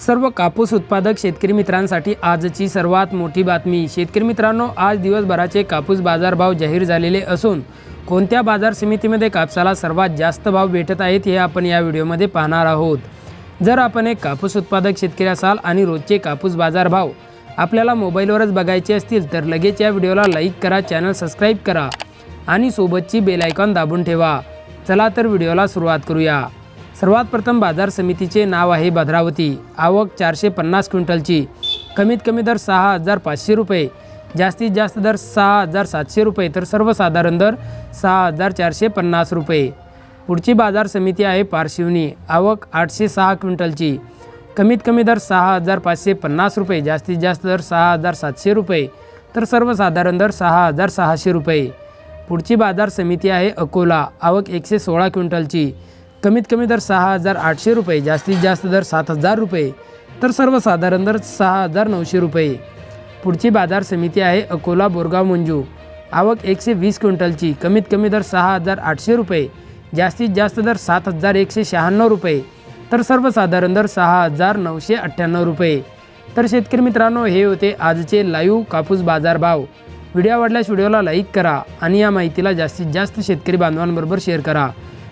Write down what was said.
सर्व कापूस उत्पादक शेतकरी मित्रांसाठी आजची सर्वात मोठी बातमी. शेतकरी मित्रांनो आज दिवसभराचे कापूस बाजारभाव जाहीर झालेले असून कोणत्या बाजार समितीमध्ये कापसाला सर्वात जास्त भाव भेटत आहेत हे आपण या व्हिडिओमध्ये पाहणार आहोत. जर आपण एक कापूस उत्पादक शेतकरी असाल आणि रोजचे कापूस बाजारभाव आपल्याला मोबाईलवरच बघायचे असतील तर लगेच या व्हिडिओला लाईक करा चॅनल सबस्क्राईब करा आणि सोबतची बेलायकॉन दाबून ठेवा. चला तर व्हिडिओला सुरुवात करूया. सर्वात प्रथम बाजार समितीचे नाव आहे भद्रावती. आवक चारशे पन्नास क्विंटलची. कमीत कमी दर सहा हजार पाचशे रुपये. जास्तीत जास्त दर सहा हजार सातशे रुपये तर सर्वसाधारण दर सहा हजार चारशे पन्नास रुपये. पुढची बाजार समिती आहे पारशिवनी. आवक आठशे सहा क्विंटलची. कमीत कमी दर सहा हजार पाचशे पन्नास रुपये. जास्तीत जास्त दर सहा हजार सातशे रुपये. तर सर्वसाधारण दर सहा हजार सहाशे रुपये. पुढची बाजार समिती आहे अकोला. आवक एकशे सोळा क्विंटलची. कमीत कमी दर सहा हजार आठशे रुपये जास्तीत जास्त दर सात हजार रुपये तर सर्वसाधारण दर सहा हजार नऊशे रुपये. पुढची बाजार समिती आहे अकोला बोरगाव मंजू. आवक एकशे वीस क्विंटलची कमीत कमी दर सहा हजार आठशे रुपये जास्तीत जास्त दर सात हजार एकशे शहाण्णव रुपये तर सर्वसाधारण दर सहा हजार नऊशे अठ्ठ्याण्णव रुपये. तर शेतकरी मित्रांनो हे होते आजचे लाईव्ह कापूस बाजार भाव. व्हिडिओ आवडल्यास व्हिडिओला लाईक करा आणि या माहितीला जास्तीत जास्त शेतकरी बांधवांबरोबर शेअर करा.